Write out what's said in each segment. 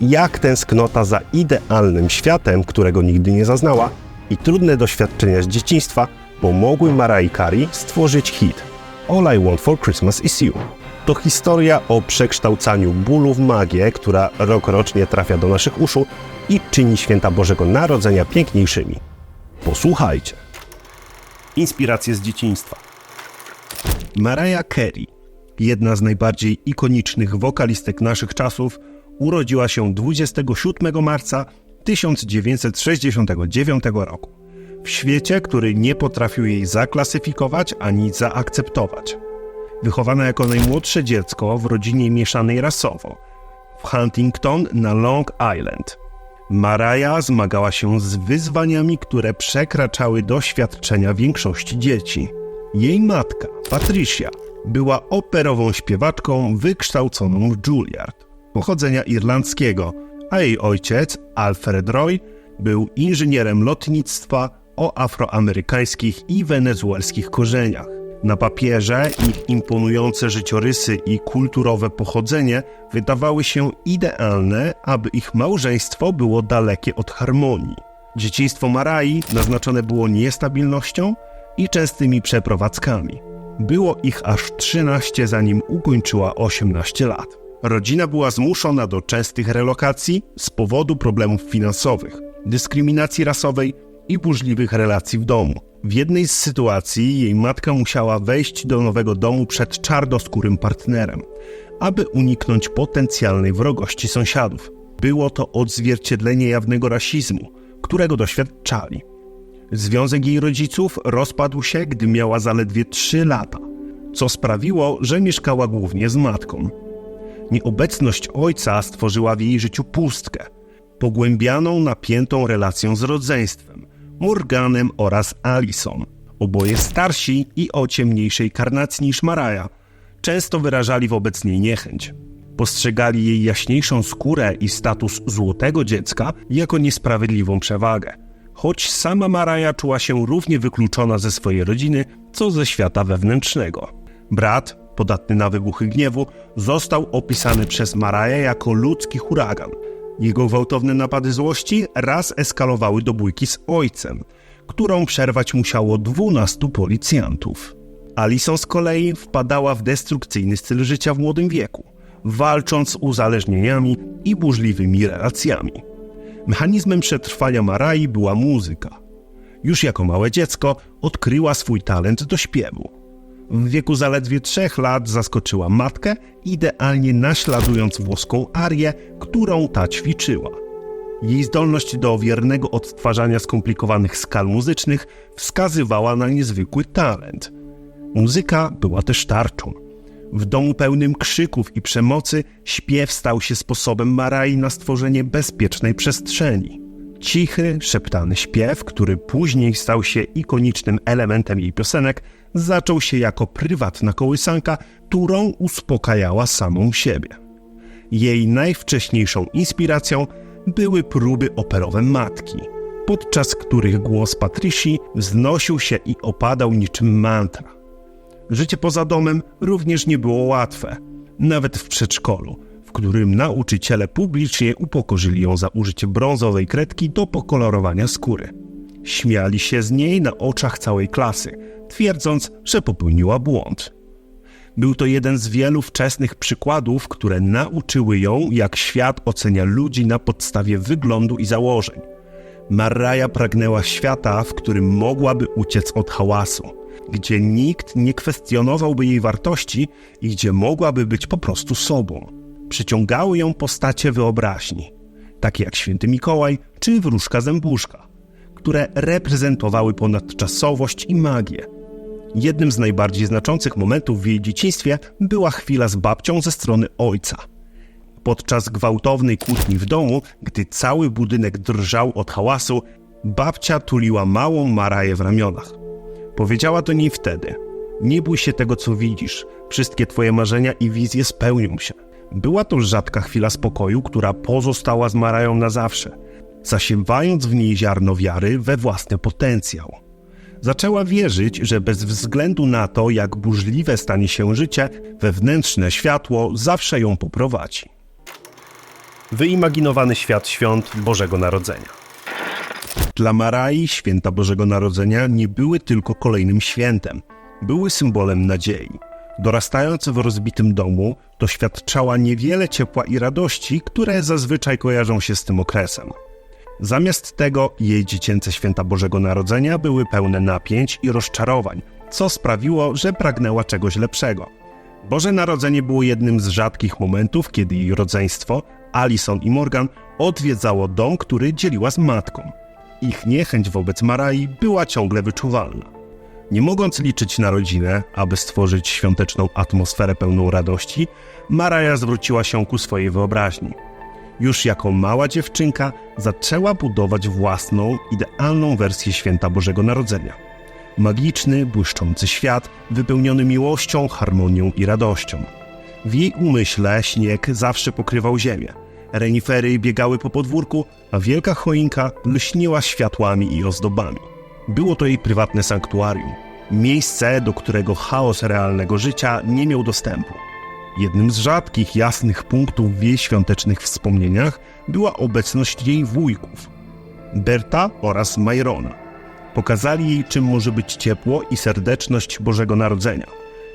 jak tęsknota za idealnym światem, którego nigdy nie zaznała, i trudne doświadczenia z dzieciństwa pomogły Marai Carey stworzyć hit All I Want for Christmas Is You. To historia o przekształcaniu bólu w magię, która rokrocznie trafia do naszych uszu i czyni święta Bożego Narodzenia piękniejszymi. Posłuchajcie. Inspiracje z dzieciństwa. Mariah Carey, jedna z najbardziej ikonicznych wokalistek naszych czasów, urodziła się 27 marca 1969 roku. W świecie, który nie potrafił jej zaklasyfikować ani zaakceptować. Wychowana jako najmłodsze dziecko w rodzinie mieszanej rasowo w Huntington na Long Island. Mariah zmagała się z wyzwaniami, które przekraczały doświadczenia większości dzieci. Jej matka, Patricia, była operową śpiewaczką wykształconą w Juilliard, pochodzenia irlandzkiego, a jej ojciec, Alfred Roy, był inżynierem lotnictwa o afroamerykańskich i wenezuelskich korzeniach. Na papierze ich imponujące życiorysy i kulturowe pochodzenie wydawały się idealne, aby ich małżeństwo było dalekie od harmonii. Dzieciństwo Marai naznaczone było niestabilnością i częstymi przeprowadzkami. Było ich aż 13, zanim ukończyła 18 lat. Rodzina była zmuszona do częstych relokacji z powodu problemów finansowych, dyskryminacji rasowej i burzliwych relacji w domu. W jednej z sytuacji jej matka musiała wejść do nowego domu przed czarnoskórym partnerem, aby uniknąć potencjalnej wrogości sąsiadów. Było to odzwierciedlenie jawnego rasizmu, którego doświadczali. Związek jej rodziców rozpadł się, gdy miała zaledwie 3 lata, co sprawiło, że mieszkała głównie z matką. Nieobecność ojca stworzyła w jej życiu pustkę, pogłębianą napiętą relacją z rodzeństwem, Morganem oraz Alison. Oboje starsi i o ciemniejszej karnacji niż Maraja, często wyrażali wobec niej niechęć. Postrzegali jej jaśniejszą skórę i status złotego dziecka jako niesprawiedliwą przewagę, choć sama Maraja czuła się równie wykluczona ze swojej rodziny, co ze świata wewnętrznego. Brat, podatny na wybuchy gniewu, został opisany przez Maraję jako ludzki huragan. Jego gwałtowne napady złości raz eskalowały do bójki z ojcem, którą przerwać musiało 12 policjantów. Alison z kolei wpadała w destrukcyjny styl życia w młodym wieku, walcząc z uzależnieniami i burzliwymi relacjami. Mechanizmem przetrwania Marai była muzyka. Już jako małe dziecko odkryła swój talent do śpiewu. W wieku zaledwie trzech lat zaskoczyła matkę, idealnie naśladując włoską arię, którą ta ćwiczyła. Jej zdolność do wiernego odtwarzania skomplikowanych skal muzycznych wskazywała na niezwykły talent. Muzyka była też tarczą. W domu pełnym krzyków i przemocy śpiew stał się sposobem Marai na stworzenie bezpiecznej przestrzeni. Cichy, szeptany śpiew, który później stał się ikonicznym elementem jej piosenek, zaczął się jako prywatna kołysanka, którą uspokajała samą siebie. Jej najwcześniejszą inspiracją były próby operowe matki, podczas których głos Patrici wznosił się i opadał niczym mantra. Życie poza domem również nie było łatwe, nawet w przedszkolu, w którym nauczyciele publicznie upokorzyli ją za użycie brązowej kredki do pokolorowania skóry. Śmiali się z niej na oczach całej klasy, twierdząc, że popełniła błąd. Był to jeden z wielu wczesnych przykładów, które nauczyły ją, jak świat ocenia ludzi na podstawie wyglądu i założeń. Mariah pragnęła świata, w którym mogłaby uciec od hałasu, gdzie nikt nie kwestionowałby jej wartości i gdzie mogłaby być po prostu sobą. Przyciągały ją postacie wyobraźni, takie jak Święty Mikołaj czy Wróżka Zębuszka, które reprezentowały ponadczasowość i magię. Jednym z najbardziej znaczących momentów w jej dzieciństwie była chwila z babcią ze strony ojca. Podczas gwałtownej kłótni w domu, gdy cały budynek drżał od hałasu, babcia tuliła małą Maraję w ramionach. Powiedziała do niej wtedy: Nie bój się tego, co widzisz, wszystkie twoje marzenia i wizje spełnią się. Była to rzadka chwila spokoju, która pozostała z Marają na zawsze, zasiewając w niej ziarno wiary we własny potencjał. Zaczęła wierzyć, że bez względu na to, jak burzliwe stanie się życie, wewnętrzne światło zawsze ją poprowadzi. wyimaginowany świat świąt Bożego Narodzenia. Dla Marai święta Bożego Narodzenia nie były tylko kolejnym świętem, były symbolem nadziei. Dorastając w rozbitym domu, doświadczała niewiele ciepła i radości, które zazwyczaj kojarzą się z tym okresem. Zamiast tego jej dziecięce święta Bożego Narodzenia były pełne napięć i rozczarowań, co sprawiło, że pragnęła czegoś lepszego. Boże Narodzenie było jednym z rzadkich momentów, kiedy jej rodzeństwo, Alison i Morgan, odwiedzało dom, który dzieliła z matką. Ich niechęć wobec Marai była ciągle wyczuwalna. Nie mogąc liczyć na rodzinę, aby stworzyć świąteczną atmosferę pełną radości, Maraja zwróciła się ku swojej wyobraźni. Już jako mała dziewczynka zaczęła budować własną, idealną wersję święta Bożego Narodzenia. Magiczny, błyszczący świat, wypełniony miłością, harmonią i radością. W jej umyśle śnieg zawsze pokrywał ziemię. Renifery biegały po podwórku, a wielka choinka lśniła światłami i ozdobami. Było to jej prywatne sanktuarium, miejsce, do którego chaos realnego życia nie miał dostępu. Jednym z rzadkich, jasnych punktów w jej świątecznych wspomnieniach była obecność jej wujków, Berta oraz Majrona. Pokazali jej, czym może być ciepło i serdeczność Bożego Narodzenia.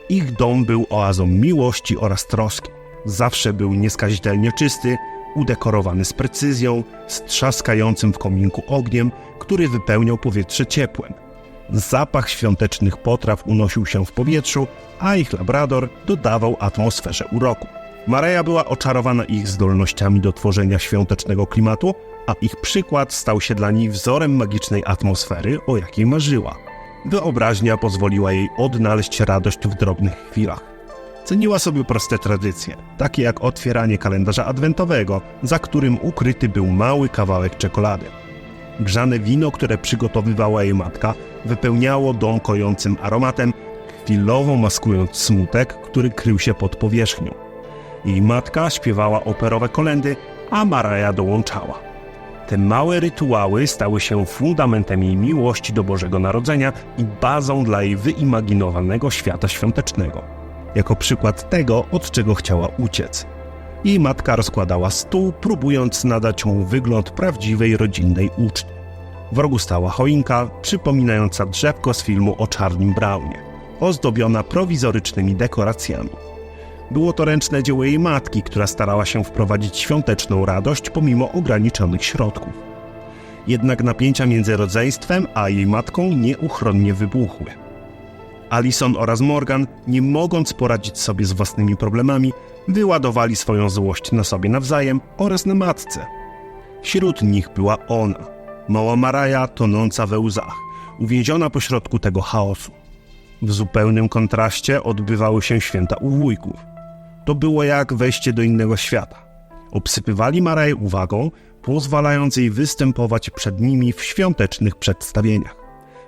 Ich dom był oazą miłości oraz troski. Zawsze był nieskazitelnie czysty, udekorowany z precyzją, z trzaskającym w kominku ogniem, który wypełniał powietrze ciepłem. Zapach świątecznych potraw unosił się w powietrzu, a ich labrador dodawał atmosferze uroku. Mareja była oczarowana ich zdolnościami do tworzenia świątecznego klimatu, a ich przykład stał się dla niej wzorem magicznej atmosfery, o jakiej marzyła. Wyobraźnia pozwoliła jej odnaleźć radość w drobnych chwilach. Ceniła sobie proste tradycje, takie jak otwieranie kalendarza adwentowego, za którym ukryty był mały kawałek czekolady. Grzane wino, które przygotowywała jej matka, wypełniało dom kojącym aromatem, chwilowo maskując smutek, który krył się pod powierzchnią. Jej matka śpiewała operowe kolendy, a Maraja dołączała. Te małe rytuały stały się fundamentem jej miłości do Bożego Narodzenia i bazą dla jej wyimaginowanego świata świątecznego. Jako przykład tego, od czego chciała uciec. Jej matka rozkładała stół, próbując nadać mu wygląd prawdziwej rodzinnej uczty. W rogu stała choinka, przypominająca drzewko z filmu o Charlie Brownie, ozdobiona prowizorycznymi dekoracjami. Było to ręczne dzieło jej matki, która starała się wprowadzić świąteczną radość pomimo ograniczonych środków. Jednak napięcia między rodzeństwem a jej matką nieuchronnie wybuchły. Alison oraz Morgan, nie mogąc poradzić sobie z własnymi problemami, wyładowali swoją złość na sobie nawzajem oraz na matce. Wśród nich była ona, mała Maraja tonąca we łzach, uwięziona pośrodku tego chaosu. W zupełnym kontraście odbywały się święta u wujków. To było jak wejście do innego świata. Obsypywali Maraję uwagą, pozwalając jej występować przed nimi w świątecznych przedstawieniach.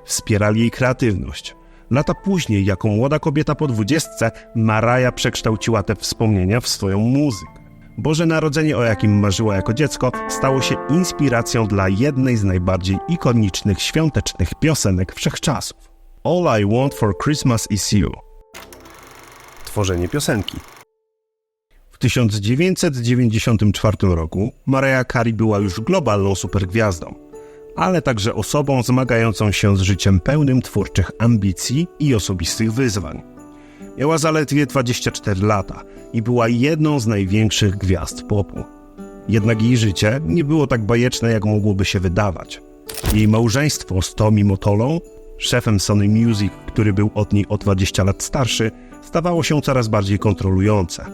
Wspierali jej kreatywność. Lata później, jako młoda kobieta po dwudziestce, Maraja przekształciła te wspomnienia w swoją muzykę. Boże Narodzenie, o jakim marzyła jako dziecko, stało się inspiracją dla jednej z najbardziej ikonicznych świątecznych piosenek wszechczasów. All I Want for Christmas is You. Tworzenie piosenki. W 1994 roku Mariah Carey była już globalną supergwiazdą, ale także osobą zmagającą się z życiem pełnym twórczych ambicji i osobistych wyzwań. Miała zaledwie 24 lata i była jedną z największych gwiazd popu. Jednak jej życie nie było tak bajeczne, jak mogłoby się wydawać. Jej małżeństwo z Tommy Motolą, szefem Sony Music, który był od niej o 20 lat starszy, stawało się coraz bardziej kontrolujące.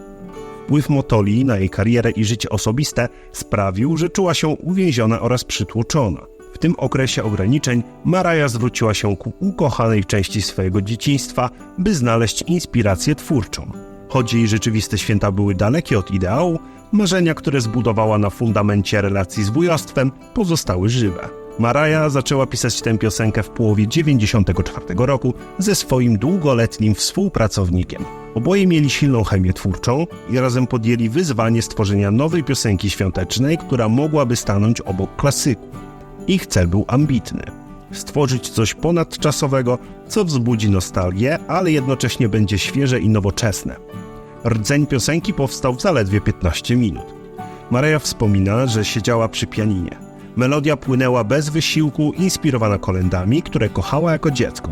Wpływ Motoli na jej karierę i życie osobiste sprawił, że czuła się uwięziona oraz przytłoczona. W tym okresie ograniczeń Maraja zwróciła się ku ukochanej części swojego dzieciństwa, by znaleźć inspirację twórczą. Choć jej rzeczywiste święta były dalekie od ideału, marzenia, które zbudowała na fundamencie relacji z wujostwem, pozostały żywe. Maraja zaczęła pisać tę piosenkę w połowie 1994 roku ze swoim długoletnim współpracownikiem. Oboje mieli silną chemię twórczą i razem podjęli wyzwanie stworzenia nowej piosenki świątecznej, która mogłaby stanąć obok klasyków. Ich cel był ambitny. Stworzyć coś ponadczasowego, co wzbudzi nostalgię, ale jednocześnie będzie świeże i nowoczesne. Rdzeń piosenki powstał w zaledwie 15 minut. Maria wspomina, że siedziała przy pianinie. Melodia płynęła bez wysiłku, inspirowana kolendami, które kochała jako dziecko,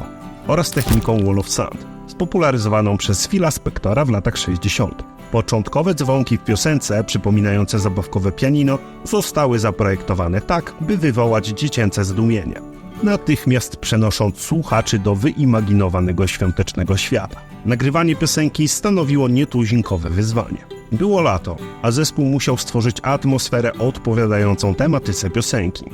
oraz techniką Wall of Sound, spopularyzowaną przez Phila Spectora w latach 60. Początkowe dzwonki w piosence, przypominające zabawkowe pianino, zostały zaprojektowane tak, by wywołać dziecięce zdumienie, natychmiast przenosząc słuchaczy do wyimaginowanego świątecznego świata. Nagrywanie piosenki stanowiło nietuzinkowe wyzwanie. Było lato, a zespół musiał stworzyć atmosferę odpowiadającą tematyce piosenki.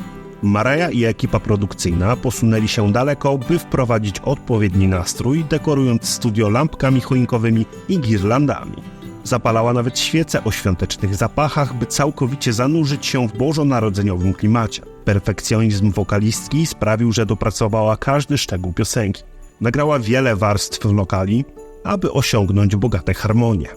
Maraja i ekipa produkcyjna posunęli się daleko, by wprowadzić odpowiedni nastrój, dekorując studio lampkami choinkowymi i girlandami. Zapalała nawet świece o świątecznych zapachach, by całkowicie zanurzyć się w bożonarodzeniowym klimacie. Perfekcjonizm wokalistki sprawił, że dopracowała każdy szczegół piosenki. Nagrała wiele warstw lokali, aby osiągnąć bogate harmonie.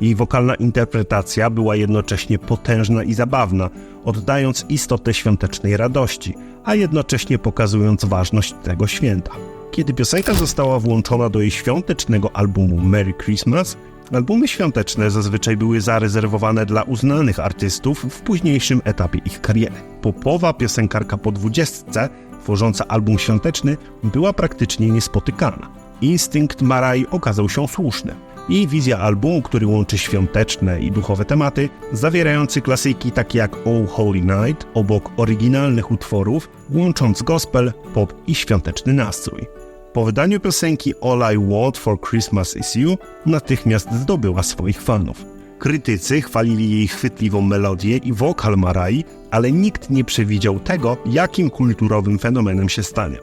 Jej wokalna interpretacja była jednocześnie potężna i zabawna, oddając istotę świątecznej radości, a jednocześnie pokazując ważność tego święta. Kiedy piosenka została włączona do jej świątecznego albumu Merry Christmas, albumy świąteczne zazwyczaj były zarezerwowane dla uznanych artystów w późniejszym etapie ich kariery. Popowa piosenkarka po dwudziestce, tworząca album świąteczny, była praktycznie niespotykana. Instynkt Marai okazał się słuszny. Jej wizja albumu, który łączy świąteczne i duchowe tematy, zawierający klasyki takie jak Oh Holy Night, obok oryginalnych utworów, łącząc gospel, pop i świąteczny nastrój. Po wydaniu piosenki All I Want for Christmas Is You natychmiast zdobyła swoich fanów. Krytycy chwalili jej chwytliwą melodię i wokal Marai, ale nikt nie przewidział tego, jakim kulturowym fenomenem się stanie.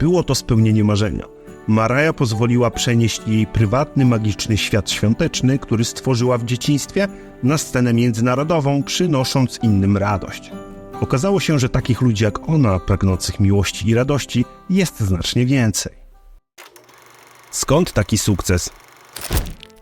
Było to spełnienie marzenia. Maraja pozwoliła przenieść jej prywatny, magiczny świat świąteczny, który stworzyła w dzieciństwie, na scenę międzynarodową, przynosząc innym radość. Okazało się, że takich ludzi jak ona, pragnących miłości i radości, jest znacznie więcej. Skąd taki sukces?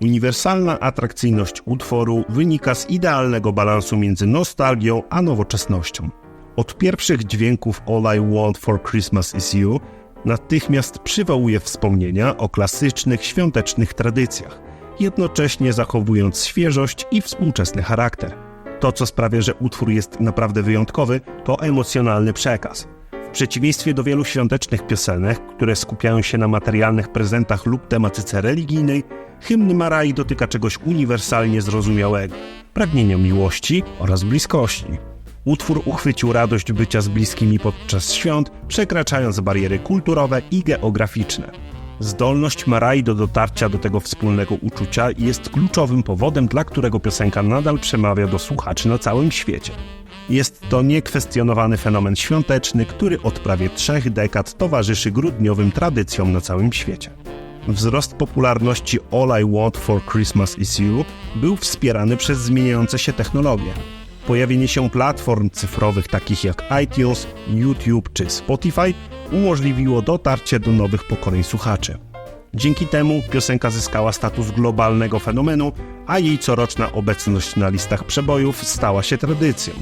Uniwersalna atrakcyjność utworu wynika z idealnego balansu między nostalgią a nowoczesnością. Od pierwszych dźwięków All I Want for Christmas Is You natychmiast przywołuje wspomnienia o klasycznych świątecznych tradycjach, jednocześnie zachowując świeżość i współczesny charakter. To, co sprawia, że utwór jest naprawdę wyjątkowy, to emocjonalny przekaz. W przeciwieństwie do wielu świątecznych piosenek, które skupiają się na materialnych prezentach lub tematyce religijnej, hymn Marai dotyka czegoś uniwersalnie zrozumiałego pragnienia miłości oraz bliskości. Utwór uchwycił radość bycia z bliskimi podczas świąt, przekraczając bariery kulturowe i geograficzne. Zdolność Marai do dotarcia do tego wspólnego uczucia jest kluczowym powodem, dla którego piosenka nadal przemawia do słuchaczy na całym świecie. Jest to niekwestionowany fenomen świąteczny, który od prawie trzech dekad towarzyszy grudniowym tradycjom na całym świecie. Wzrost popularności All I Want for Christmas Is You był wspierany przez zmieniające się technologie. Pojawienie się platform cyfrowych takich jak iTunes, YouTube czy Spotify umożliwiło dotarcie do nowych pokoleń słuchaczy. Dzięki temu piosenka zyskała status globalnego fenomenu, a jej coroczna obecność na listach przebojów stała się tradycją.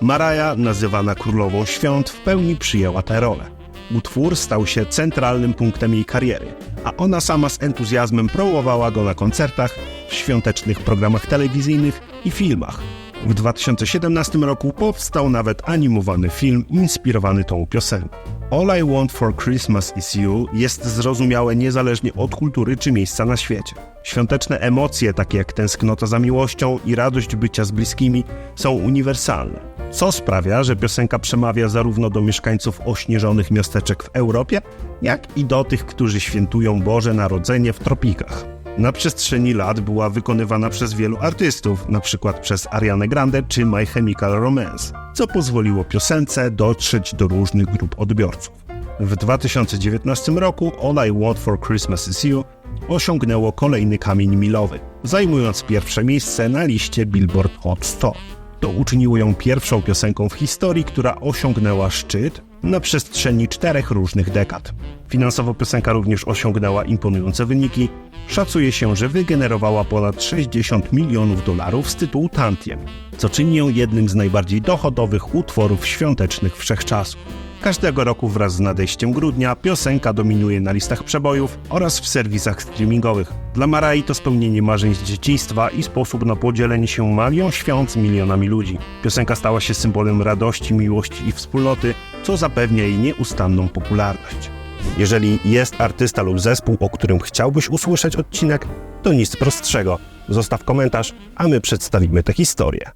Maraja, nazywana królową świąt, w pełni przyjęła tę rolę. Utwór stał się centralnym punktem jej kariery, a ona sama z entuzjazmem promowała go na koncertach, w świątecznych programach telewizyjnych i filmach. W 2017 roku powstał nawet animowany film inspirowany tą piosenką. All I Want for Christmas Is You jest zrozumiałe niezależnie od kultury czy miejsca na świecie. Świąteczne emocje, takie jak tęsknota za miłością i radość bycia z bliskimi, są uniwersalne, co sprawia, że piosenka przemawia zarówno do mieszkańców ośnieżonych miasteczek w Europie, jak i do tych, którzy świętują Boże Narodzenie w tropikach. Na przestrzeni lat była wykonywana przez wielu artystów, np. przez Ariane Grande czy My Chemical Romance, co pozwoliło piosence dotrzeć do różnych grup odbiorców. W 2019 roku All I Want for Christmas Is You osiągnęło kolejny kamień milowy, zajmując pierwsze miejsce na liście Billboard Hot 100. To uczyniło ją pierwszą piosenką w historii, która osiągnęła szczyt na przestrzeni czterech różnych dekad. Finansowo piosenka również osiągnęła imponujące wyniki. Szacuje się, że wygenerowała ponad 60 milionów dolarów z tytułu tantiem, co czyni ją jednym z najbardziej dochodowych utworów świątecznych wszechczasów. Każdego roku wraz z nadejściem grudnia piosenka dominuje na listach przebojów oraz w serwisach streamingowych. Dla Marai to spełnienie marzeń z dzieciństwa i sposób na podzielenie się magią świąt z milionami ludzi. Piosenka stała się symbolem radości, miłości i wspólnoty, co zapewnia jej nieustanną popularność. Jeżeli jest artysta lub zespół, o którym chciałbyś usłyszeć odcinek, to nic prostszego. Zostaw komentarz, a my przedstawimy tę historię.